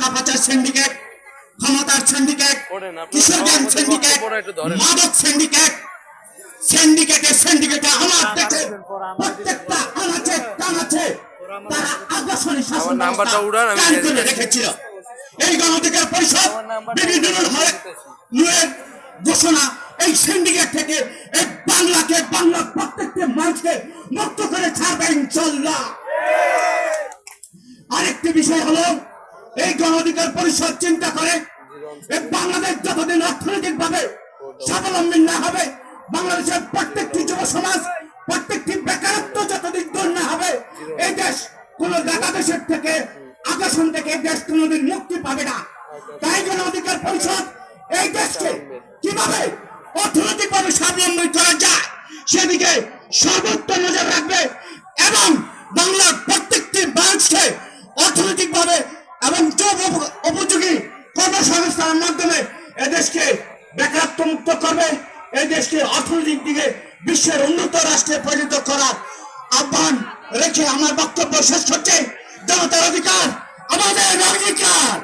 টাকা পাচার সিন্ডিকেট ক্ষমতার সিন্ডিকেট ওঠেন, আপনার কিশোর গ্যাং সভাপতি সিন্ডিকেট। মাদক সিন্ডিকেট সিন্ডিকেটে সিন্ডিকেটে আমার দেশে প্রত্যেকটা আনাচে কানাচে তারা আগ্রাসনী শাসন নাম্বারটা উড়ান, আমি করে রেখেছিল। এই গণঅধিকার পরিষদ বিভিন্ন হয়ে। নুয়ের ঘোষণা এই সিন্ডিকেট থেকে এই বাংলাকে বাংলার প্রত্যেকটি মানুষকে মুক্ত করে ছাড়বে ইনশাল্লাহ আরেকটি বিষয় হলো এই গণ অধিকার পরিষদ চিন্তা করে বাংলাদেশ যতদিন অর্থনৈতিক ভাবে স্বাবলম্বী না হবে বাংলাদেশের প্রত্যেকটি যুব সমাজ প্রত্যেকটি বেকারত্ব যতদিন দূর না হবে এই দেশ কোন দেশের থেকে আকর্ষণ থেকে দেশ কোনোদিন মুক্তি পাবে না। তাই গণ অধিকার পরিষদ এই দেশকে কীভাবে অর্থনৈতিক ভাবে স্বাবলম্বী করা যায় সেদিকে সর্বোত্তম নজর রাখবে এবং বাংলার প্রত্যেকটি মানুষকে অর্থনৈতিক ভাবে উপযোগী কর্মসংস্থানের মাধ্যমে এদেশকে বেকারত্ব মুক্ত করবে এই দেশকে অর্থনৈতিক দিকে বিশ্বের উন্নত রাষ্ট্রে পরিণত করার আহ্বান রেখে আমার বক্তব্য শেষ হচ্ছে জনতার অধিকার, আমাদের অধিকার